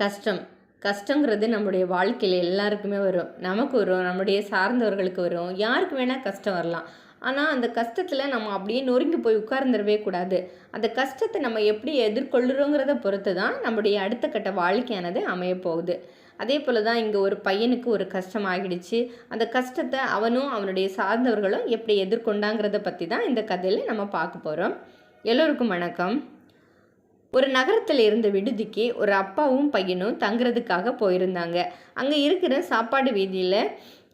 கஷ்டம். கஷ்டங்கிறது நம்முடைய வாழ்க்கையில் எல்லாருக்குமே வரும். நமக்கு வரும். நம்முடைய சார்ந்தவர்களுக்கு வரும். யாருக்கு வேணால் கஷ்டம் வரலாம். ஆனால் அந்த கஷ்டத்தில் நம்ம அப்படியே நொறுங்கி போய் உட்கார்ந்துடவே கூடாது. அந்த கஷ்டத்தை நம்ம எப்படி எதிர்கொள்ளுறோங்கிறத பொறுத்து தான் நம்முடைய அடுத்த கட்ட வாழ்க்கையானது அமையப் போகுது அதே போல் தான் இங்கே ஒரு பையனுக்கு ஒரு கஷ்டம் ஆகிடுச்சு. அந்த கஷ்டத்தை அவனும் அவனுடைய சார்ந்தவர்களும் எப்படி எதிர்கொண்டாங்கிறத பற்றி தான் இந்த கதையில் நம்ம பார்க்க போகிறோம் எல்லோருக்கும் வணக்கம். ஒரு நகரத்தில் இருந்த விடுதிக்கு ஒரு அப்பாவும் பையனும் தங்குறதுக்காக போயிருந்தாங்க. அங்கே இருக்கிற சாப்பாடு வீதியில்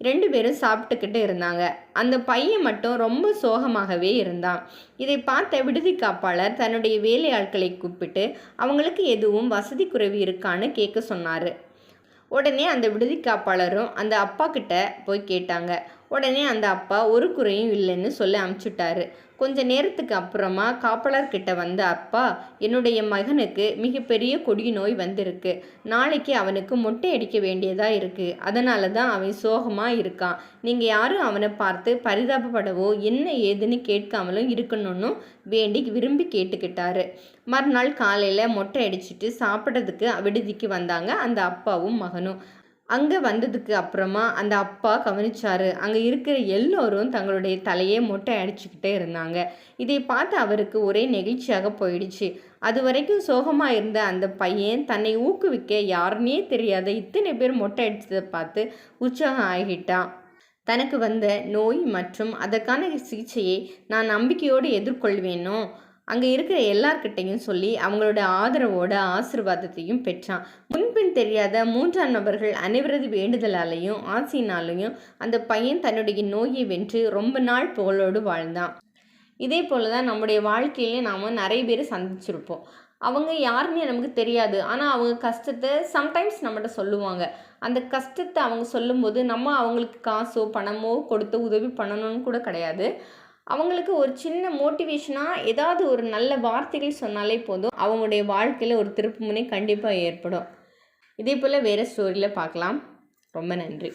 ரெண்டு பேரும் சாப்பிட்டுக்கிட்டு இருந்தாங்க. அந்த பையன் மட்டும் ரொம்ப சோகமாகவே இருந்தான். இதை பார்த்த விடுதி காப்பாளர் தன்னுடைய வேலையாட்களை கூப்பிட்டு அவங்களுக்கு எதுவும் வசதி குறைவு இருக்கான்னு கேட்க சொன்னார். உடனே அந்த விடுதி காப்பாளரும் அந்த அப்பா கிட்ட போய் கேட்டாங்க. உடனே அந்த அப்பா ஒரு குறையும் இல்லைன்னு சொல்லி அமுச்சுட்டாரு. கொஞ்ச நேரத்துக்கு அப்புறமா காப்பலர்கிட்ட வந்த அப்பா என்னுடைய மகனுக்கு மிகப்பெரிய கொடிய நோய் வந்திருக்கு. நாளைக்கு அவனுக்கு மொட்டை அடிக்க வேண்டியதாக இருக்குது அதனால தான் அவன் சோகமாக இருக்கான். நீங்கள் யாரும் அவனை பார்த்து பரிதாபப்படவோ என்ன ஏதுன்னு கேட்காமலும் இருக்கணும்னு வேண்டி விரும்பி கேட்டுக்கிட்டாரு. மறுநாள் காலையில் மொட்டை அடிச்சிட்டு சாப்பிட்றதுக்கு விடுதிக்கு வந்தாங்க அந்த அப்பாவும் மகனும். அங்கே வந்ததுக்கு அப்புறமா அந்த அப்பா கவனிச்சாரு. அங்கே இருக்கிற எல்லோரும் தங்களுடைய தலையை மொட்டை அடிச்சுக்கிட்டே இருந்தாங்க. இதை பார்த்து அவருக்கு ஒரே நெகிழ்ச்சியாக போயிடுச்சு. அது வரைக்கும் சோகமாக இருந்த அந்த பையன் தன்னை ஊக்குவிக்க யாருன்னே தெரியாத இத்தனை பேர் மொட்டை அடித்ததை பார்த்து உற்சாகம் ஆகிட்டான் தனக்கு வந்த நோய் மற்றும் அதற்கான சிகிச்சையை நான் நம்பிக்கையோடு எதிர்கொள்வேனோ? அங்கே இருக்கிற எல்லார்கிட்டையும் சொல்லி அவங்களோட ஆதரவோட ஆசிர்வாதத்தையும் பெற்றான். முன்பின் தெரியாத மூன்றாம் நபர்கள் அனைவரது வேண்டுதலாலையும் ஆசையினாலையும் அந்த பையன் தன்னுடைய நோயை வென்று ரொம்ப நாள் புகழோடு வாழ்ந்தான். இதே போல தான் நம்முடைய வாழ்க்கையிலே நாம் நிறைய பேர் சந்திச்சிருப்போம். அவங்க யாருன்னு நமக்கு தெரியாது. ஆனால் அவங்க கஷ்டத்தை சம்டைம்ஸ் நம்மகிட்ட சொல்லுவாங்க. அந்த கஷ்டத்தை அவங்க சொல்லும்போது நம்ம அவங்களுக்கு காசோ பணமோ கொடுத்து உதவி பண்ணணும்னு கூட கிடையாது. அவங்களுக்கு ஒரு சின்ன மோட்டிவேஷனாக ஏதாவது ஒரு நல்ல வார்த்தைகள் சொன்னாலே போதும். அவங்களுடைய வாழ்க்கையில் ஒரு திருப்புமுனை கண்டிப்பாக ஏற்படும். இதே போல் வேறு ஸ்டோரியில் பார்க்கலாம். ரொம்ப நன்றி.